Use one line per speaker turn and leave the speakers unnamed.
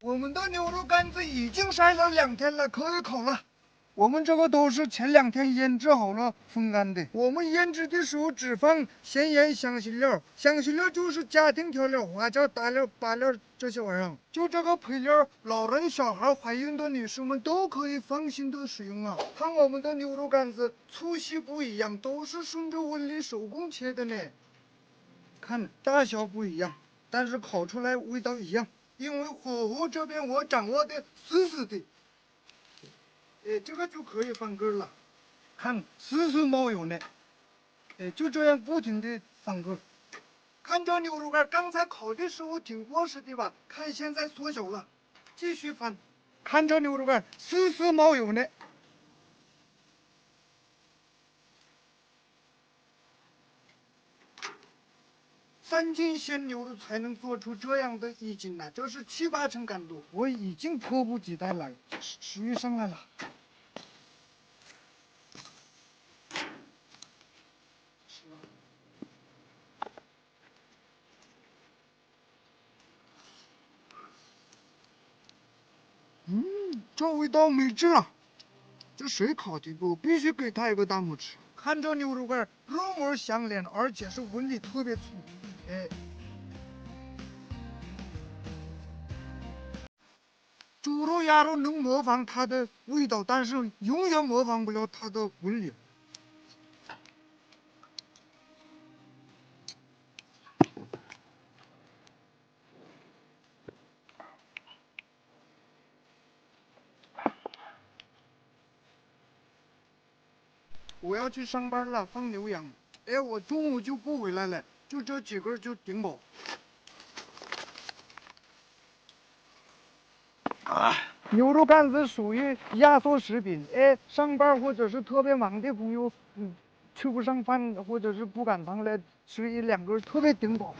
我们的牛肉干子已经晒了两天了，可以烤了。我们这个都是前两天腌制好了风干的。我们腌制的时候只放咸盐、香辛料，香辛料就是家庭调料，花椒、大料、八料这些玩意儿。就这个配料，老人、小孩、怀孕的女士们都可以放心的使用啊。看我们的牛肉干子，粗细不一样，都是顺着纹理手工切的呢。看大小不一样，但是烤出来味道一样。因为火候这边我掌握的死死的，哎，这个就可以翻个了。看，丝丝冒油呢。哎，就这样不停的翻个。看这牛肉干，刚才烤的时候挺过实的吧？看现在缩小了，继续翻。看这牛肉干，丝丝冒油呢。三斤鲜牛肉才能做出这样的一斤来，这是七八成干度，我已经迫不及待了，食欲上来了。嗯，这味道没治啊！这谁烤的？我必须给他一个大拇指。看这牛肉干，肉膜相连，而且是纹理特别粗。哎，猪肉、鸭肉能模仿它的味道，但是永远模仿不了它的纹理。我要去上班了，放牛羊。哎，我中午就不回来了，就这几根就顶饱。啊，牛肉干子属于压缩食品。哎，上班或者是特别忙的朋友，嗯，吃不上饭或者是不赶趟来，吃一两根特别顶饱。